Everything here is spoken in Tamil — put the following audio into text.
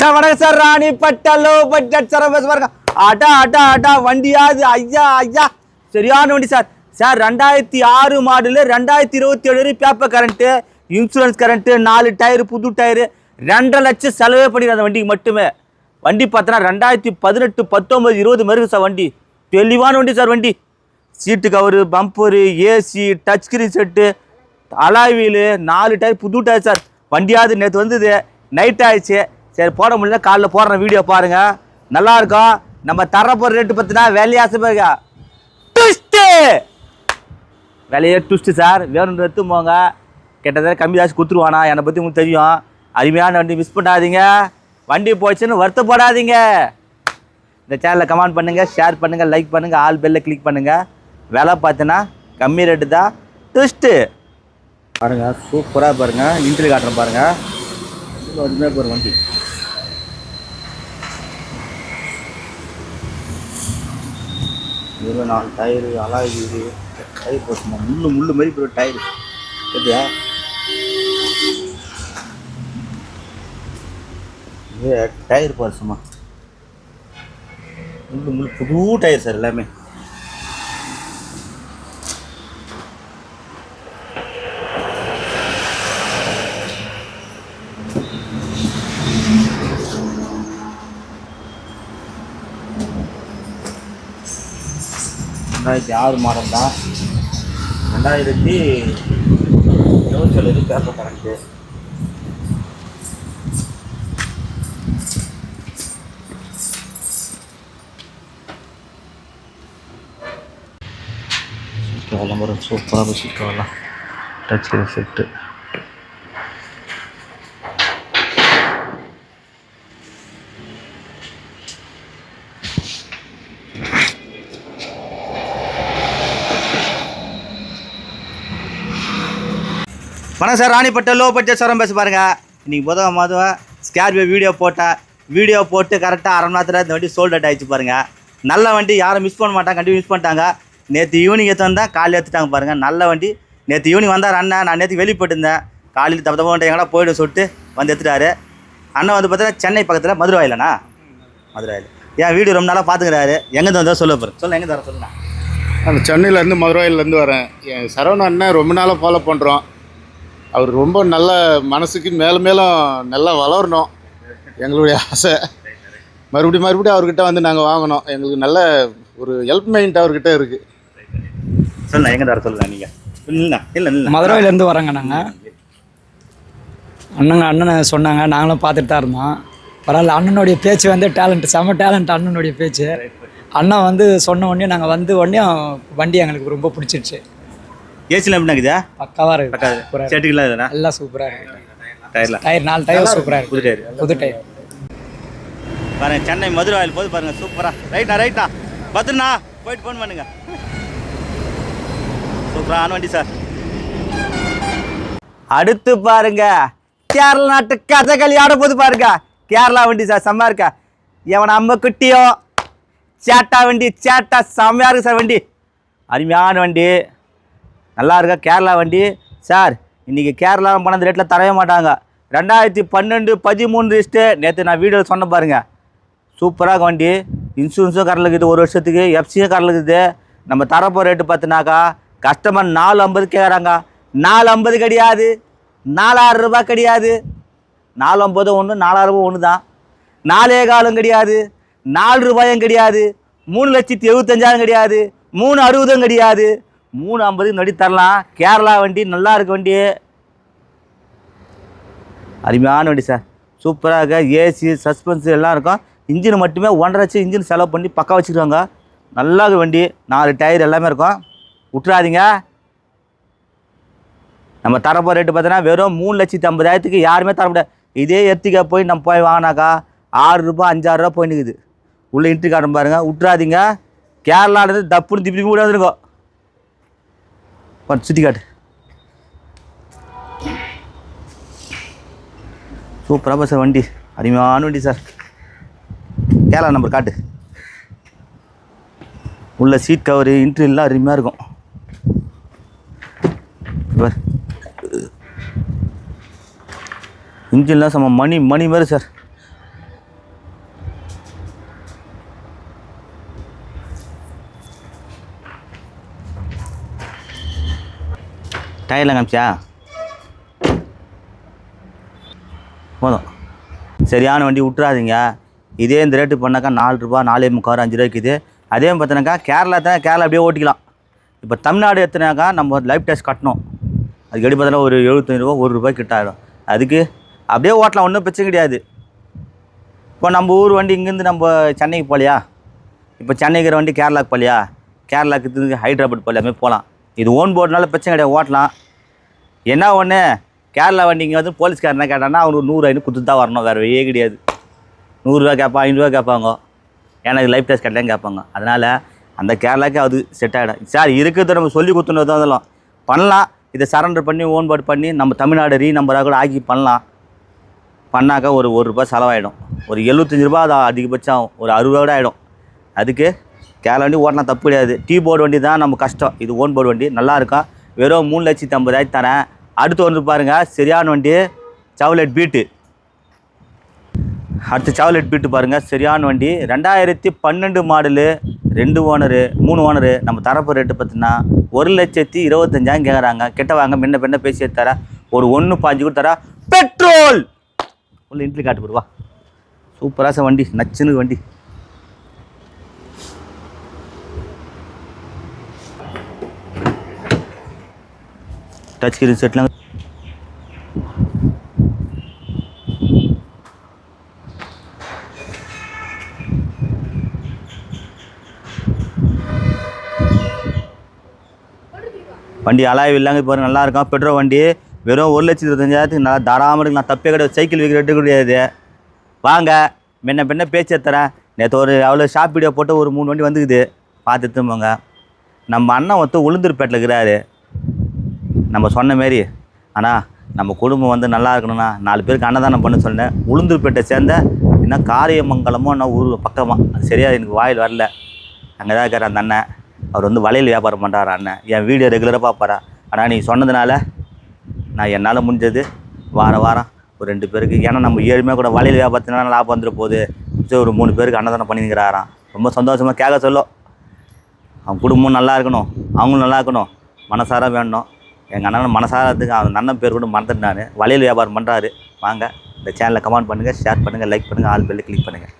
சார் வணக்கம் sir Ranipet low budget sir bus பாருங்க அடா அடா அடா வண்டியாது. ஐயா ஐயா. சரியான வண்டி சார். சார் ரெண்டாயிரத்தி ஆறு மாடலு ரெண்டாயிரத்தி இருபத்தி ஏழு பேப்பர் கரண்ட்டு இன்சூரன்ஸ் கரண்ட்டு நாலு டயரு புது டயரு ரெண்டரை லட்சம் செலவே பண்ணிடுறேன் அந்த வண்டிக்கு மட்டுமே. வண்டி பார்த்தோன்னா ரெண்டாயிரத்தி பதினெட்டு பத்தொம்பது இருபது மாதிரி சார் வண்டி. தெளிவான வண்டி சார் வண்டி. Seat cover bumper AC touch screen set alloy wheel நாலு டயர் புது டயர் சார். வண்டியாவது நேற்று வந்தது நைட் ஆயிடுச்சு. சரி போட முடியல. காலைல போடுற வீடியோ பாருங்க. நல்லா இருக்கும் நம்ம தர போகிற ரேட்டு பார்த்தினா வேலையாசை பாருங்க ட்விஸ்ட்டு விலையே ட்விஸ்ட்டு சார். வேணும்னு எடுத்து போங்க. கிட்டத்தட்ட கம்மி ஜாஸ்தி கொடுத்துருவானா? என்னை பற்றி உங்களுக்கு தெரியும். அருமையான வண்டி மிஸ் பண்ணாதீங்க. வண்டி போச்சுன்னு வருத்தப்படாதீங்க. இந்த சேனலில் கமெண்ட் பண்ணுங்கள் ஷேர் பண்ணுங்கள் லைக் பண்ணுங்கள் ஆல் பெல்ல கிளிக் பண்ணுங்கள் விலை பார்த்தீங்கன்னா கம்மி ரேட்டு தான். ட்விஸ்ட்டு பாருங்கள் சூப்பராக பாருங்கள் இன்ட்ரி காட்டுறேன் பாருங்கள் அருமையாக வண்டி இருபது நாலு டயரு அலாய் வீடு டயர் போட்டுமா முள்ளு முள்ளு மாதிரி போய் டயரு சரியா இது டயர் பாருசுமா முள்ளு முள்ளு புது டயர் சார் எல்லாமே. ரெண்டாயிரத்தி ஆறு மாடல் தான். ரெண்டாயிரத்தி இருபத்தி ஏழு பேப்பர் கணக்கு சீட்டு விளம்பரம் சூப்பராக சீட்டு டச் செட்டு வணக்கம் சார் ராணிப்பட்ட லோ பட்ஜெட் சாரம் பேச பாருங்க. இன்னைக்கு புதவ மொதல் ஸ்கேர்பியோ வீடியோ போட்டேன் வீடியோ போட்டு கரெக்டாக அரை மணி நேரத்தில் இந்த வண்டி சோல்ட் அவுட் ஆயிடுச்சு பாருங்க. நல்ல வண்டி யாரும் மிஸ் பண்ண மாட்டாங்க கண்டிப்பாக மிஸ் பண்ணிட்டாங்க. நேற்று ஈவினிங் எடுத்து வந்தால் காலையில் எடுத்துட்டாங்க பாருங்க. நல்ல வண்டி. நேற்று ஈவினிங் வந்தார் அண்ணன் நான் நேற்று வெளியே காலையில் தப்பு தப்பு எங்கடா போய்ட்டு சொல்லிட்டு வந்து எடுத்துட்டாரு. அண்ணன் வந்து பார்த்தீங்கன்னா சென்னை பக்கத்தில் மதுரவாயிலண்ணா மதுராயில் ஏன் வீடியோ ரொம்ப நாளாக பார்த்துக்கிறாரு. எங்கேருந்து வந்தால் சொல்ல போகிறேன் சொல்ல எங்கே தர சொல்லுண்ணா? நான் சென்னையிலேருந்து மதுரையிலேருந்து வரேன். என் சரவண அண்ணன் ரொம்ப நாளாக ஃபாலோ பண்ணுறோம் அவர் ரொம்ப நல்ல மனசுக்கு மேலும் மேலும் நல்லா வளரணும். எங்களுடைய ஆசை. மறுபடியும் மறுபடியும் அவர்கிட்ட வந்து நாங்கள் வாங்கணும். எங்களுக்கு நல்ல ஒரு ஹெல்ப் மைண்ட் அவர்கிட்ட இருக்குது சொல்லுண்ணா எங்கே தர சொல்லுண்ணா நீங்கள் இல்லைண்ணா இல்லை இல்லை. மதுரையிலேருந்து வரோங்க நாங்கள் அண்ணங்க அண்ணனை சொன்னாங்க. நாங்களும் பார்த்துட்டு தான் இருந்தோம். பரவாயில்ல அண்ணனுடைய பேச்சு வந்து டேலண்ட் செம டேலண்ட் அண்ணனுடைய பேச்சு. அண்ணன் வந்து சொன்ன உடனே நாங்கள் வந்து உடனே வண்டி எங்களுக்கு ரொம்ப பிடிச்சிருச்சு. ஏசியில் எப்படி இருக்குதா? பக்காவாக பக்காது சூப்பராக செட்டுக்கெல்லாம் இதுண்ணா எல்லாம் சூப்பராக இருக்கு டயர்லாம் டயர் நாலு டயர் சூப்பராக புது இருக்கு டயர் புது டயர் பாருங்க சென்னை மதுரை ஆயில் போது பாருங்க சூப்பரா. ரைட்டா ரைட்டா பத்துண்ணா போயிட்டு ஃபோன் பண்ணுங்க. சூப்பரான வண்டி சார் அடுத்து பாருங்க கேரளா நாட்டு கதகளி ஆட போது பாருங்க. கேரளா வண்டி சார் செம்ம இருக்கா? எவன் அம்ம குட்டியோ? சேட்டா வண்டி சேட்டா செம்மையா இருக்கு சார் வண்டி. அருமையான வண்டி. நல்லா இருக்கா கேரளா வண்டி. சார் இன்றைக்கி கேரளாவில் பணம் இந்த ரேட்டில் தரவே மாட்டாங்க. ரெண்டாயிரத்தி பன்னெண்டு பதிமூணு லிஸ்ட்டு நேற்று நான் வீடியோவில் சொன்ன பாருங்கள் சூப்பராக வண்டி. இன்சூரன்ஸும் கரல் இருக்குது. ஒரு வருஷத்துக்கு எஃப்சியும் கரல் இருக்குது. நம்ம தரப்போ ரேட்டு பார்த்தினாக்கா கஸ்டமர் நாலு ஐம்பது கேட்குறாங்க நாலு ஐம்பது கிடையாது. நாலாயிரம் ரூபாய் கிடையாது. நாலு ஐம்பது ஒன்று நாலாயிரம் ஒன்று தான். நாலே காலம் கிடையாது. நாலு ரூபாயும் கிடையாது. மூணு லட்சத்தி எழுபத்தஞ்சாயிரம் கிடையாது. மூணு அறுபதும் கிடையாது. மூணு ஐம்பதுக்கு நடி தரலாம். கேரளா வண்டி நல்லா இருக்க வண்டி. அருமையான வண்டி சார். சூப்பராக இருக்கா. ஏசி சஸ்பென்ஸ் எல்லாம் இருக்கும். இன்ஜின் மட்டுமே ஒன்றரை லட்சம் இன்ஜின் செலவு பண்ணி பக்கா வச்சுருக்காங்க நல்லா இருக்கு வண்டி. நாலு டயர் எல்லாமே இருக்கும். விட்டுறாதீங்க. நம்ம தரப்போ ரேட்டு பார்த்தீங்கன்னா வெறும் மூணு லட்சத்தி ஐம்பதாயிரத்துக்கு யாருமே தர முடியாது. இதே எர்த்திகா போய் நம்ம போய் வாங்கினாக்கா ஆறு ரூபா அஞ்சாறு ரூபா போய் நிற்குது இன்ட்ரி காட்டும் பாருங்க. விட்டுறாதீங்க. கேரளாவில் தப்புன்னு திப்பி கூட வந்துருக்கோம் சுற்றி காட்டு சூப்பராக சார் வண்டி. அருமையான வண்டி சார். கேரளா நம்பர் காட்டு. உள்ள சீட் கவரு இன்ட்ரிலாம் அருமையாக இருக்கும். பார். இன்ஜின்லாம் செம்ம மணி மணி மாதிரி சார். டயரில் காமிச்சியா? போதும். சரியான வண்டி விட்றாதீங்க இதே இந்த ரேட்டு பண்ணாக்கா நாலு ரூபா நாலே முக்கால் அஞ்சு ரூபாய்க்குது அதே பார்த்தினாக்கா கேரளா தான் கேரளா அப்படியே ஓட்டிக்கலாம். இப்போ தமிழ்நாடு எத்தனாக்கா நம்ம லைஃப் டேக்ஸ் கட்டணும். அதுக்கு எப்படி பார்த்தா ஒரு எழுபத்தஞ்சு ரூபா ஒரு ரூபாய் கிட்ட ஆகிடும் அதுக்கு அப்படியே ஓட்டலாம் ஒன்றும் பிரச்சனை கிடையாது. இப்போ நம்ம ஊர் வண்டி இங்கேருந்து நம்ம சென்னைக்கு போகலையா? இப்போ சென்னைக்கு வண்டி கேரளாவுக்கு போகலையா? கேரளாவுக்கு ஹைதராபாத் போகலையா போகலாம். இது ஓன் போர்டுனால பிரச்சனை கிடையாது ஓட்டலாம். என்ன ஒன்று கேரளா வண்டிங்க வந்து போலீஸ்காரனா கேட்டான்னா அவனுக்கு நூறு ஐநூறு கொடுத்து தான் வரணும் வேறு வழியே கிடையாது. நூறுரூவா கேட்பான் ஐநூறுரூவா கேட்பாங்க. எனக்கு லைஃப் டெஸ்ட் கட்டலன்னு கேட்பாங்க. அதனால் அந்த கேரளாவுக்கு அது செட் ஆகிடும் சார் இருக்கிறத நம்ம சொல்லி கொடுத்துனது அதெல்லாம் பண்ணலாம். இதை சரண்டர் பண்ணி ஓன் போர்டு பண்ணி நம்ம தமிழ்நாடு ரீ நம்பராக கூட ஆக்கி பண்ணலாம். பண்ணாக்கா ஒரு ஒரு ரூபாய் செலவாயிடும். ஒரு எழுபத்தஞ்சி ரூபா அது அதிகபட்சம் ஆகும். ஒரு அறுபது ரூபா கூட ஆகிடும் அதுக்கு கேரள வண்டி ஓட்டினா தப்பு கிடையாது. டீ போர்டு வண்டி தான் நம்ம கஷ்டம். இது ஓன் போர்டு வண்டி. நல்லா இருக்கும் வெறும் மூணு லட்சத்தி ஐம்பதாயிரத்து தரேன். அடுத்து வந்து பாருங்கள் சரியான வண்டி சவுலெட் பீட்டு அடுத்து சாக்லேட் பீட்டு பாருங்கள் சரியான வண்டி. ரெண்டாயிரத்தி பன்னெண்டு மாடலு ரெண்டு ஓனரு மூணு ஓனரு நம்ம தரப்பு ரேட்டு பார்த்தீங்கன்னா ஒரு லட்சத்தி இருபத்தஞ்சாயிரம் கேட்குறாங்க கிட்ட வாங்க முன்ன பின்ன பேசி தர ஒரு ஒன்று பாஞ்சு கூட தர பெட்ரோல் உள்ள இன்ட்ரி காட்டு போடுவா சூப்பராக வண்டி நச்சுன்னு வண்டி. டச் ஸ்க்ரீன் செட்லாம் வண்டி அலாய் இல்லாங்க இப்போ நல்லா இருக்கும் பெட்ரோல் வண்டி வெறும் ஒரு லட்சத்தி இருபத்தஞ்சாயிரத்துக்கு நல்லா தாராளமாக இருக்கலாம் தப்பே கிடையாது. சைக்கிள் விற்கிற எடுக்க கிடையாது வாங்க முன்ன பின்ன பேச்சு தரேன் நேற்று ஒரு அவ்வளோ ஷாப் வீடியோ போட்டு ஒரு மூணு வண்டி வந்துக்குது. பார்த்து எடுத்துன்னு போங்க. நம்ம அண்ணன் ஒருத்தர் உளுந்தூர்பேட்டில் இருக்கிறாரு. நம்ம சொன்ன மாரி ஆனால் நம்ம குடும்பம் வந்து நல்லா இருக்கணும்னா நாலு பேருக்கு அன்னதானம் பண்ண சொன்னேன். உளுந்தூர்பேட்டை சேர்ந்த என்ன காரியமங்கலமோ என்ன ஊர் பக்கமாக அது சரியாக எனக்கு வாயில் வரல. அங்கே தான் இருக்கிற அந்த அண்ணன். அவர் வந்து வளையல் வியாபாரம் பண்ணுறாரு அண்ணன். என் வீடியோ ரெகுலராக பார்ப்பாரா? ஆனால் நீ சொன்னதுனால நான் என்னால் முடிஞ்சது வாரம் வாரம் ஒரு ரெண்டு பேருக்கு. ஏன்னா நம்ம ஏழுமே கூட வளையல் வியாபாரத்தினால லாபம் வந்துட போகுது. சரி ஒரு மூணு பேருக்கு அன்னதானம் பண்ணிங்கிறாராம் ரொம்ப சந்தோஷமாக கேட்க சொல்லும். அவன் குடும்பம் நல்லா இருக்கணும். அவங்களும் நல்லா இருக்கணும். மனசார வேணும். எங்கள் அண்ணன் மனசாரத்துக்கு அவன் அண்ணன் பேர் கூட மறந்துட்டு நான். வளையல் வியாபாரம் பண்ணுறாரு வாங்க இந்த சேனலை கமெண்ட் பண்ணுங்கள் ஷேர் பண்ணுங்கள் லைக் பண்ணுங்கள் ஆல் பெல்லு கிளிக் பண்ணுங்கள்